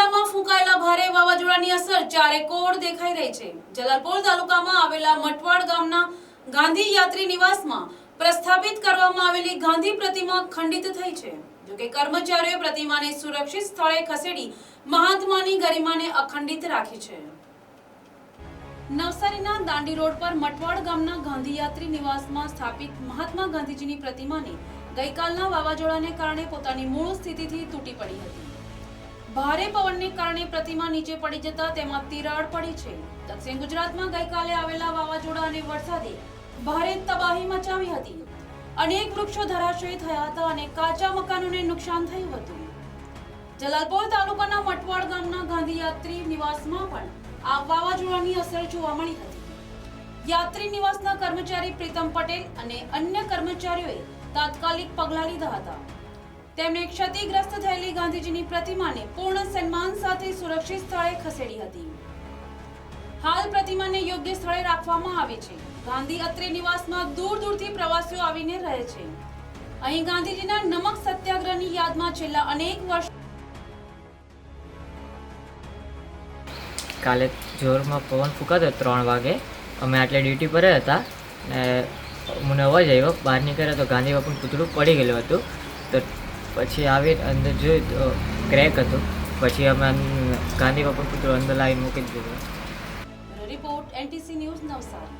જિલ્લામાં ફૂંકાયેલા ભારે વાવાઝોડાની અસર ચારે કોર દેખાઈ રહી છે. જલાલપોર તાલુકામાં આવેલા મટવાડ ગામના ગાંધી યાત્રી નિવાસમાં પ્રસ્થાપિત કરવામાં આવેલી ગાંધી પ્રતિમા ખંડિત થઈ છે. જોકે કર્મચારીઓએ પ્રતિમાને સુરક્ષિત સ્થળે ખસેડી મહાત્માની ગરિમાને અખંડિત રાખી છે. નવસારીના દાંડી રોડ પર મટવાડ ગામના ગાંધી યાત્રી નિવાસમાં સ્થાપિત મહાત્મા ગાંધીજીની પ્રતિમાને ગઈકાલના વાવાઝોડાને કારણે પોતાની મૂળ સ્થિતિથી તૂટી પડી હતી. ભારે પવનને કારણે પ્રતિમા નીચે પડી જતા તેમાં તિરાડ પડી છે. દક્ષિણ ગુજરાતમાં ગઈકાલે આવેલા વાવાઝોડા અને વરસાદે ભારે તબાહી મચાવી હતી. અનેક વૃક્ષો ધરાશયી થયા હતા અને કાચા મકાનોને નુકસાન થયું હતું. જલાલપોર તાલુકાના મટવાડ ગામના ગાંધી યાત્રી નિવાસમાં પણ આ વાવાઝોડાની અસર જોવા મળી હતી. યાત્રી નિવાસના કર્મચારી પ્રીતમ પટેલ અને અન્ય કર્મચારીઓએ તાત્કાલિક પગલાં લીધા હતા. તેમણે ક્ષતિગ્રસ્ત થયેલી ગાંધીજીની પ્રતિમાને પૂર્ણ સન્માન સાથે સુરક્ષિત સ્થળે ખસેડી હતી. હાલ પ્રતિમાને યોગ્ય સ્થળે રાખવામાં આવી છે. ગાંધી અત્રે નિવાસમાં દૂર દૂરથી પ્રવાસીઓ આવીને રહે છે. અહીં ગાંધીજીના નમક સત્યાગ્રહની યાદમાં છેલ્લા અનેક વર્ષ કાલે જોરમાં પવન ફૂંકાતો ત્રણ વાગે. અમે આટલે ડ્યુટી પર હતા ને મને અવાજ આવ્યો. બહાર નીકળ્યો તો ગાંધી બાપુનું પૂતળું પડી ગયેલું હતું. તો પછી આવી અંદર જોયું તો ક્રેક હતો. પછી અમે ગાંધી બાપુનું પુત્ર અંદર લાવીને મૂકી દીધો. Report NTC news Navsari.